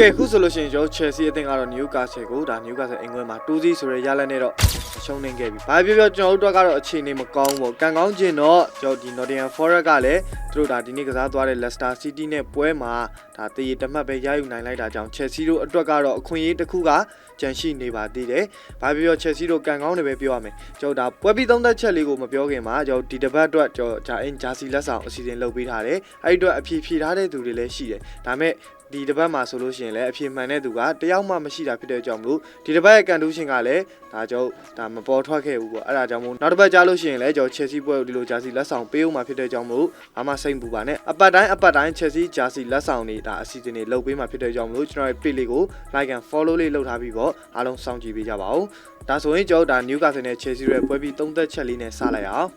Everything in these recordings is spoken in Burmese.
ကဲအခုဆိုလို့ရှိရင်ကျွန်တော် Chelsea အသင်းကတော့ Newcastle ကိုဒါ Newcastle အင်္ဂလန်မှာ2-0ဆိုတဲ့ရလဒ်နဲ့တော့ရှုံးနေခဲ့ပြီ။ဘာပြောပြောကျွန်တော်တို့အတွက်ကတော့အခြေအနေမကောင်းဘူးပေါ့။ကံကောင်းခြင်းတော့ကျွန်တော်ဒီ Nottingham Forest ကလည်းသူတို့ဒါဒီနေ့ကစားသွားတဲ့ Leicester City နဲ့ပွဲမှာဒါတရေတမတ်ပဲရယူနိုင်လိုက်တာကြောင့် Chelsea တို့အတွက်ကတော့အခွင့်အရေးတစ်ခုကကြန့်ရှိနေပါသေးတယ်။ဘာပြောပြော Chelsea တို့ကံကောင်းတယ်ပဲပြောရမယ်။ကျွန်တော်ဒါပွဲပြီးသုံးသက်ချက်လေးကိုမပြောခင်မှာကျွန်တော်ဒီတစ်ပတ်အတွက်ကျွန်တော်ဂျာအင်ဂျာစီလက်ဆောင်အစီအစဉ်လုပ်ပေးထားတယ်။အဲ့ဒီအတွက်အဖြေဖြေထားတဲ့သူတွေလည်းရှိတယ်။ဒါပေမဲ့ ဒီတစ်ပတ်မှာဆိုလို့ရှိရင်လည်းအပြည့်မှန်တဲ့သူကတယောက်မှမရှိတာဖြစ်တဲ့ကြောင့်မလို့ဒီတစ်ပတ်ရဲ့ကန်တူးရှင်ကလည်းဒါကြောင့်ဒါမပေါ်ထွက်ခဲ့ဘူးပေါ့အဲ့ဒါကြောင့်မို့နောက်တစ်ပတ်ကြားလို့ရှိရင်လည်းကျွန်တော် Chelsea ပွဲကိုဒီလိုဂျာစီလက်ဆောင်ပေးဦးမှာဖြစ်တဲ့ကြောင့်မလို့ဘာမှစိတ်မပူပါနဲ့အပတ်တိုင်းအပတ်တိုင်း Chelsea ဂျာစီလက်ဆောင်တွေဒါအစီအစဉ်တွေလုပ်ပေးမှာဖြစ်တဲ့ကြောင့်မလို့ကျွန်တော်ရဲ့ page လေးကို like and follow လေးလုပ်ထားပြီးပေါ့အားလုံးစောင့်ကြည့်ပေးကြပါဦးဒါဆိုရင်ကျွန်တော်ဒါ Newcastle နဲ့ Chelsea ရဲ့ပွဲပြီးသုံးသက်ချက်လေးနဲ့စလိုက်အောင်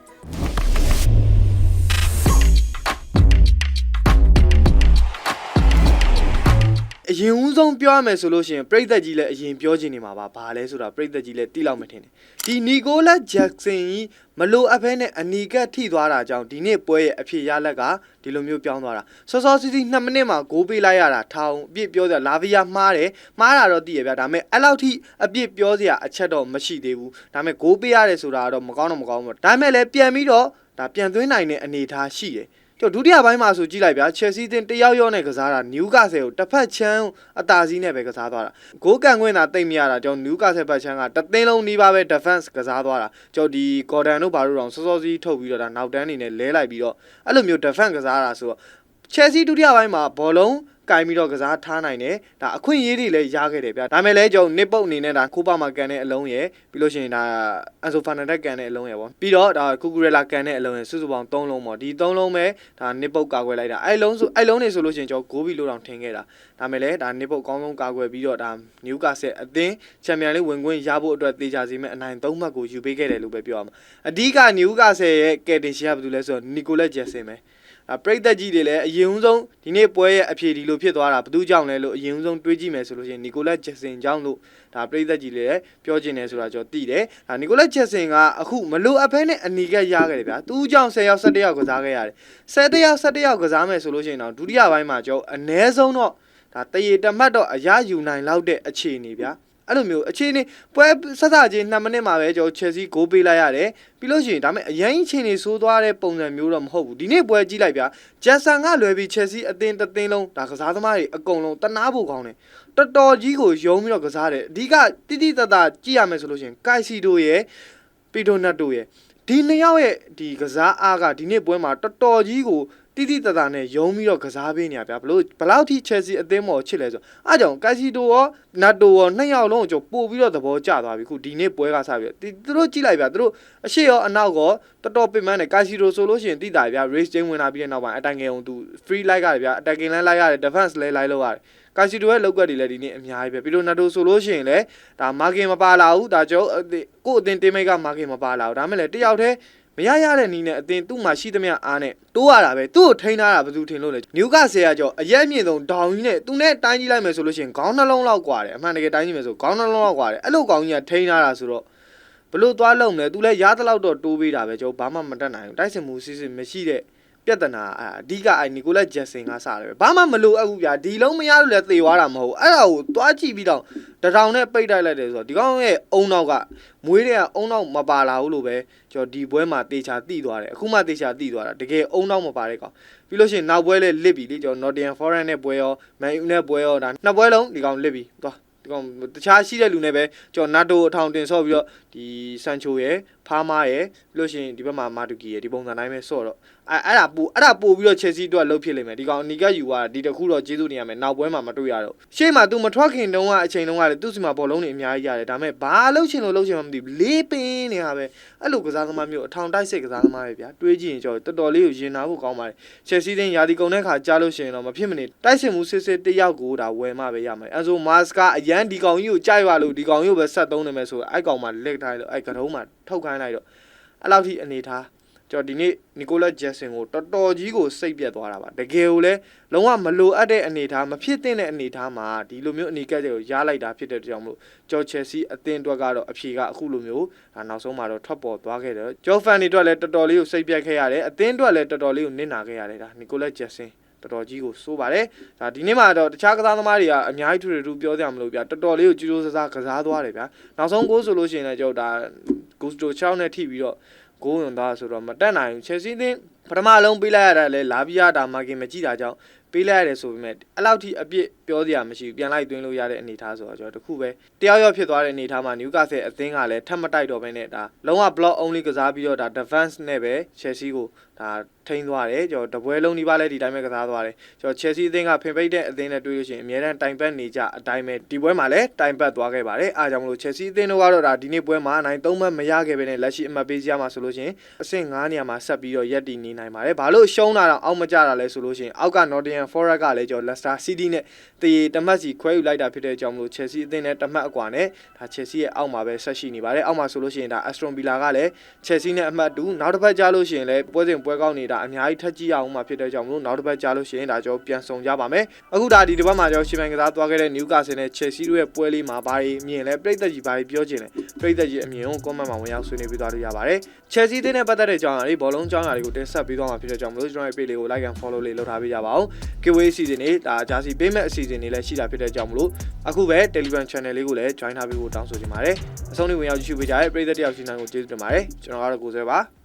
အရင်ဦးဆုံးပြောရမယ်ဆိုလို့ရှိရင်ပြိသက်ကြီးလည်းအရင်ပြောချင်နေမှာပါဘာလဲဆိုတာပြိသက်ကြီးလည်းတိလောက်မထင်နဲ့ဒီနီကိုလက်ဂျက်ဆင်ကြီးမလိုအပ်ဖဲနဲ့အနီကက်ထိသွားတာကြောင့်ဒီနေ့ပွဲရဲ့အဖြစ်ရလက်ကဒီလိုမျိုးပြောင်းသွားတာစောစောစီးစီး2မိနစ်မှာဂိုးပေးလိုက်ရတာထောင်အပြစ်ပြောစရာလာဗီယာမှားတယ်မှားတာတော့သိရဗျာဒါပေမဲ့အဲ့လောက်ထိအပြစ်ပြောစရာအချက်တော့မရှိသေးဘူးဒါပေမဲ့ဂိုးပေးရတယ်ဆိုတာကတော့မကောင်းတော့မကောင်းဘူးဒါပေမဲ့လည်းပြန်ပြီးတော့ဒါပြန်သွင်းနိုင်တဲ့အနေအထားရှိတယ် ကျော်ဒုတိယပိုင်းမှာဆိုကြည့်လိုက်ဗျာချက်စီးတင်တယောက်ယောက်နဲ့ကစားတာနယူကာဆယ်ကိုတစ်ဖက်ချမ်းအတာစီးနဲ့ပဲကစားသွားတာဂိုးကန်ခွင့်သာတိတ်မရတာကျော်နယူကာဆယ်ဘက်ချမ်းကတသိန်းလုံးနီးပါးပဲ defense ကစားသွားတာကျော်ဒီဂေါ်ဒန်တို့ဘာလို့တော့စောစောစီးထုတ်ပြီးတော့ဒါနောက်တန်းနေနဲ့လဲလိုက်ပြီးတော့အဲ့လိုမျိုး defense ကစားတာဆိုတော့ချက်စီဒုတိယပိုင်းမှာဘောလုံး ကင်ပြီးတော့ကစားထားနိုင်တယ်ဒါအခွင့်အရေးတွေလည်းရခဲ့တယ်ဗျာဒါမဲ့လည်းကျွန်တော်နစ်ပုတ်အနေနဲ့ဒါခိုးပါမှာကန်တဲ့အလုံးရယ်ပြီးလို့ရှိရင်ဒါအန်ဆိုဖာနန်ဒက်ကန်တဲ့အလုံးရယ်ပေါ့ပြီးတော့ဒါကူကူရလာကန်တဲ့အလုံးရယ်စုစုပေါင်း3လုံးပေါ့ဒီ3လုံးပဲဒါနစ်ပုတ်ကာကွယ်လိုက်တာအဲ့လုံးဆိုအဲ့လုံးနေဆိုလို့ရှိရင်ကျွန်တော်ဂိုးဘီလို့တောင်ထင်ခဲ့တာဒါမဲ့လည်းဒါနစ်ပုတ်ကောင်းဆုံးကာကွယ်ပြီးတော့ဒါနျူကာဆယ်အသင်းချန်ပီယံလိဝင်ခွင့်ရဖို့အတွက်တေချာစီမဲ့အနိုင်3မှတ်ကိုယူပေးခဲ့တယ်လို့ပဲပြောရမှာအဓိကနျူကာဆယ်ရဲ့ကယ်တင်ရှင်ကဘာလို့လဲဆိုတော့နီကိုလက်ဂျက်ဆင်ပဲအ ပရိသတ်ကြီးတွေလည်းအရင်ဦးဆုံးဒီနေ့ပွဲရဲ့အဖြေဒီလိုဖြစ်သွားတာဘယ်သူကြောင့်လဲလို့အရင်ဦးဆုံးတွေးကြည့်မယ်ဆိုလို့ရှိရင်နီကိုလက်ဂျက်ဆင်ကြောင့်လို့ဒါပရိသတ်ကြီးတွေလည်းပြောချင်တယ်ဆိုတာကျွန်တော်သိတယ်ဒါနီကိုလက်ဂျက်ဆင်ကအခုမလိုအပ်ဖဲနဲ့အနီကရခဲ့တယ်ဗျာသူ့ကြောင့်10ယောက်17ယောက်ကစားခဲ့ရတယ်10ယောက်17ယောက်ကစားမယ်ဆိုလို့ရှိရင်တော့ဒုတိယပိုင်းမှာကျွန်တော်အ ਨੇ ဆုံးတော့ဒါတရေတမတ်တော့အရယူနိုင်လောက်တဲ့အခြေအနေဗျာ အဲ့လိုမျိုးအခြေအနေပွဲဆက်စချင်း2မိနစ်မှာပဲကျွန်တော် Chelsea ဂိုးပေးလိုက်ရတယ်ပြီးလို့ရှိရင်ဒါပေမဲ့အရင်အခြေအနေဆိုးသွားတဲ့ပုံစံမျိုးတော့မဟုတ်ဘူးဒီနေ့ပွဲကြည့်လိုက်ဗျာဂျက်ဆန်ကလွယ်ပြီး Chelsea အသင်းတစ်သင်းလုံးဒါကစားသမားတွေအကုန်လုံးတနာဖို့ကောင်းတယ်တော်တော်ကြီးကိုယုံပြီးတော့ကစားတယ်အဓိကတိတိတတ်တာကြည့်ရမယ်ဆိုလို့ရှိရင်ကိုက်စီတိုရဲ့ပီတိုနတ်တိုရဲ့ဒီနှစ်ယောက်ရဲ့ဒီကစားအားကဒီနေ့ပွဲမှာတော်တော်ကြီးကို တိတိတတ်တာနဲ့ယုံပြီးတော့ကစားပေးနေရဗျာဘလို့ဘလောက်ထိ Chelsea အသင်းမော်ချစ်လဲဆိုအားကြောင့်ကိုက်စီတိုရောနတ်တိုရောနှစ်ယောက်လုံးကိုကျွန်တော်ပို့ပြီးတော့သဘောကျသွားပြီခုဒီနေ့ပွဲကစပြီးတော့သူတို့ကြည့်လိုက်ဗျာသူတို့အရှိရောအနောက်ရောတော်တော်ပင်ပန်းတယ်ကိုက်စီတိုဆိုလို့ရှိရင်တိတာဗျာ race chain ဝင်လာပြီးတဲ့နောက်ပိုင်းအတိုင်ငယ်အောင်သူ free like ရတယ်ဗျာ attacking လည်းလိုက်ရတယ် defense လည်းလိုက်လို့ရတယ်ကာစီတိုရဲ့လောက်ကတ်တွေလည်းဒီနေ့အများကြီးပဲပြီးတော့နတ်တိုဆိုလို့ရှိရင်လည်းဒါမာကင်မပါလာဘူးဒါကြောကို့အသင်းတင်းမိတ်ကမာကင်မပါလာဘူးဒါမှလည်းတယောက်တည်း မရရတဲ့နီးနဲ့အတင်းသူ့မှာရှိသမျှအားနဲ့တိုးရတာပဲသူ့ကိုထိန်းထားတာဘယ်သူထင်လို့လဲနျူကဆယ်ကကြောအရက်မြင့်ဆုံးဒေါင်ကြီးနဲ့သူနဲ့တိုင်းကြီးလိုက်မယ်ဆိုလို့ရှိရင်ခေါင်းနှလုံးလောက်กว่าတယ်အမှန်တကယ်တိုင်းကြီးမယ်ဆိုခေါင်းနှလုံးလောက်กว่าတယ်အဲ့လိုခေါင်းကြီးကထိန်းထားတာဆိုတော့ဘလို့သွားလုံးလဲသူလည်းရားတလောက်တော့တိုးပေးတာပဲကျွန်တော်ဘာမှမတတ်နိုင်ဘူးတိုက်စင်မှုစစ်စစ်မရှိတဲ့ ပြဿနာအအဓိကအဲနီကိုလက်ဂျက်ဆင်ကစတယ်ပဲဘာမှမလိုအပ်ဘူးဗျာဒီလုံးမရလို့လည်းသေသွားတာမဟုတ်ဘူးအဲ့ဒါကိုသွားကြည့်ပြီးတော့တထောင်နဲ့ပိတ်တိုက်လိုက်တယ်ဆိုတော့ဒီကောင်ရဲ့အုံနောက်ကမွေးတဲ့ကအုံနောက်မပါလာဘူးလို့ပဲကျွန်တော်ဒီပွဲမှာတေချာတိသွားတယ်အခုမှတေချာတိသွားတာတကယ်အုံနောက်မပါတဲ့ကောင်ပြီးလို့ရှိရင်နောက်ပွဲလေးလစ်ပြီလေကျွန်တော် Nottingham Forest နဲ့ပွဲရော Man U နဲ့ပွဲရောဒါနှစ်ပွဲလုံးဒီကောင်လစ်ပြီသွားဒီကောင်တခြားရှိတဲ့လူနဲ့ပဲကျွန်တော်နတ်တိုအထောင်တင်ဆော့ပြီးတော့ဒီဆန်ချိုရယ် ဖားမားရယ်ပြီးလို့ရှိရင်ဒီဘက်မှာမာတူကီရယ်ဒီပုံစံတိုင်းပဲဆော့တော့အဲအဲ့ဒါပိုအဲ့ဒါပို့ပြီးတော့ Chelsea အတွက်လှုပ်ဖြစ်လိမ့်မယ်ဒီကောင်အနီကယူသွားတာဒီတခုတော့ကျေးဇူးတင်ရမယ်နောက်ပွဲမှာမတွေ့ရတော့ရှေ့မှာ तू မထွက်ခင်တုန်းကအချိန်တုန်းကလည်းသူ့စီမှာဘောလုံးတွေအများကြီးရတယ်ဒါပေမဲ့ဘာလှုပ်ချင်လို့လှုပ်ချင်မှမသိဘူးလေးပင်းနေတာပဲအဲ့လိုကစားသမားမျိုးအထောင်တိုက်စိတ်ကစားသမားပဲဗျာတွေးကြည့်ရင်ကျွန်တော်တော်တော်လေးကိုရင်နာဖို့ကောင်းပါတယ် Chelsea တင်ယာဒီကုံတဲ့ခါကြားလို့ရှိရင်တော့မဖြစ်မနေတိုက်စစ်မှုစစ်စစ်တစ်ယောက်ကိုဒါဝယ်မှပဲရမယ်အဲဆိုမာစကအရန်ဒီကောင်ကြီးကိုကြိုက်ပါလို့ဒီကောင်ကြီးကိုပဲဆက်သုံးနေမယ်ဆိုအဲ့ကောင်မှလက်ထားလို့အဲ့ကတုံးမှ ထုတ်ခိုင်းလိုက်တော့အဲ့လောက်ထိအနေထားကျွန်တော်ဒီနေ့နီကိုလက်ဂျက်ဆင်ကိုတော်တော်ကြီးကိုစိတ်ပြတ်သွားတာပါတကယ်ကိုလည်းလုံးဝမလိုအပ်တဲ့အနေထားမဖြစ်သင့်တဲ့အနေထားမှာဒီလိုမျိုးအနေကက်တွေကိုရားလိုက်တာဖြစ်တဲ့ကြောင့်မလို့ကျော်ချယ်ဆီအသင်းအတွက်ကတော့အဖြေကအခုလိုမျိုးဒါနောက်ဆုံးမှာတော့ထွက်ပေါ်သွားခဲ့တယ်ကျော်ဖန်တွေအတွက်လည်းတော်တော်လေးကိုစိတ်ပြတ်ခဲ့ရတယ်အသင်းအတွက်လည်းတော်တော်လေးကိုနစ်နာခဲ့ရတယ်ဒါနီကိုလက်ဂျက်ဆင်တော်တော်ကြီးကိုစိုးပါတယ်ဒါဒီနေ့မှာတော့တခြားကစားသမားတွေကအများကြီးထူထူထူပြောကြမလို့ဗျာတော်တော်လေးကိုကြိုးကြိုးစားစားကစားသွားတယ်ဗျာနောက်ဆုံးဂိုးဆိုလို့ရှိရင်လည်းကျွန်တော်ဒါ ဂိုစတို6နဲ့ထိပြီးတော့ဂိုးဝင်သွားဆိုတော့မတက်နိုင်ဘူးချယ်ဆီသင်းပထမလုံးပေးလိုက်ရတာလဲလာပြီးရတာမာကင်မကြည့်တာကြောင့်ပေးလိုက်ရတယ်ဆိုပေမဲ့အဲ့လောက်ထိအပြစ်ပြောစရာမရှိဘူးပြန်လိုက်သွင်းလို့ရတဲ့အနေအထားဆိုတော့ကျွန်တော်တခုပဲတယောက်ယောက်ဖြစ်သွားတဲ့အနေအထားမှာနျူကာဆယ်အသင်းကလည်းထပ်မတိုက်တော့ဘဲနဲ့ဒါလုံးဝ block only ကစားပြီးတော့ဒါ defense နဲ့ပဲ Chelsea ကိုဒါ ထိန်းသွားတယ်ကျွန်တော်တပွဲလုံးဒီပါလဲဒီတိုင်းပဲကစားသွားတယ်ကျွန်တော် Chelsea အသင်းကဖင်ပိတ်တဲ့အသင်းနဲ့တွေ့လို့ရှိရင်အများတန်းတိုင်ပတ်နေကြအတိုင်းပဲဒီပွဲမှာလည်းတိုင်ပတ်သွားခဲ့ပါတယ်အားကြောင့်မလို့ Chelsea အသင်းတို့ကတော့ဒါဒီနေ့ပွဲမှာနိုင်3မှတ်မရခဲ့ဘဲနဲ့လက်ရှိအမှတ်ပေးစရာမှာဆိုလို့ရှိရင်အဆင့်9နေရာမှာဆက်ပြီးတော့ရပ်တည်နေနိုင်ပါတယ်ဘာလို့ရှုံးတာတော့အောက်မကြတာလဲဆိုလို့ရှိရင်အောက်က Nottingham Forest ကလည်းကျွန်တော် Leicester City နဲ့တည်တမတ်စီခွဲယူလိုက်တာဖြစ်တဲ့အကြောင်းမလို့ Chelsea အသင်းနဲ့တမတ်အကွာနဲ့ဒါ Chelsea ရဲ့အောက်မှာပဲဆက်ရှိနေပါတယ်အောက်မှာဆိုလို့ရှိရင်ဒါ Aston Villa ကလည်း Chelsea နဲ့အမှတ်တူနောက်တစ်ပတ်ကြားလို့ရှိရင်လည်းပွဲစဉ်ပွဲကောင်းနေတာအများကြီးထက်ကြည့်ရအောင်မှာဖြစ်တဲ့အကြောင်းမလို့နောက်တစ်ပတ်ကြားလို့ရှိရင်ဒါကျွန်တော်ပြန်ဆောင်ကြပါမယ်အခုဒါဒီတစ်ပတ်မှာကျွန်တော်ရှင်ပန်ကစားသွားခဲ့တဲ့ Newcastle နဲ့ Chelsea တို့ရဲ့ပွဲလေးမှာဘာတွေမြင်လဲပြိသက်ကြီးဘာတွေပြောချင်လဲပြိသက်ကြီးအမြင်ကို comment မှာဝင်ရောက်ဆွေးနွေးပေးသွားလို့ရပါတယ် Chelsea အသင်းနဲ့ပတ်သက်တဲ့အကြောင်းအရာတွေဘောလုံးအကြောင်းအရာတွေကိုတင်ဆက်ပေးသွားမှာဖြစ်တဲ့အကြောင်းမလို့ကျွန်တော်ရဲ့ page လေးကို like and follow လေးလုပ်ထားပေးကြပါဦး giveaway အစီအစဉ်တွေဒါဂျာစီပေးမဲ့အစီအစဉ်တွေလည်းရှိတာဖြစ်တဲ့အကြောင်းမလို့အခုပဲ Telegram channel လေးကိုလည်း join ထားပေးဖို့တောင်းဆိုချင်ပါတယ်အဆုံးထိဝင်ရောက်ကြည့်ရှုပေးကြတဲ့ပရိသတ်တယောက်စီနိုင်ကိုကျေးဇူးတင်ပါတယ်ကျွန်တော်ကတော့ကိုယ်ဆွဲပါ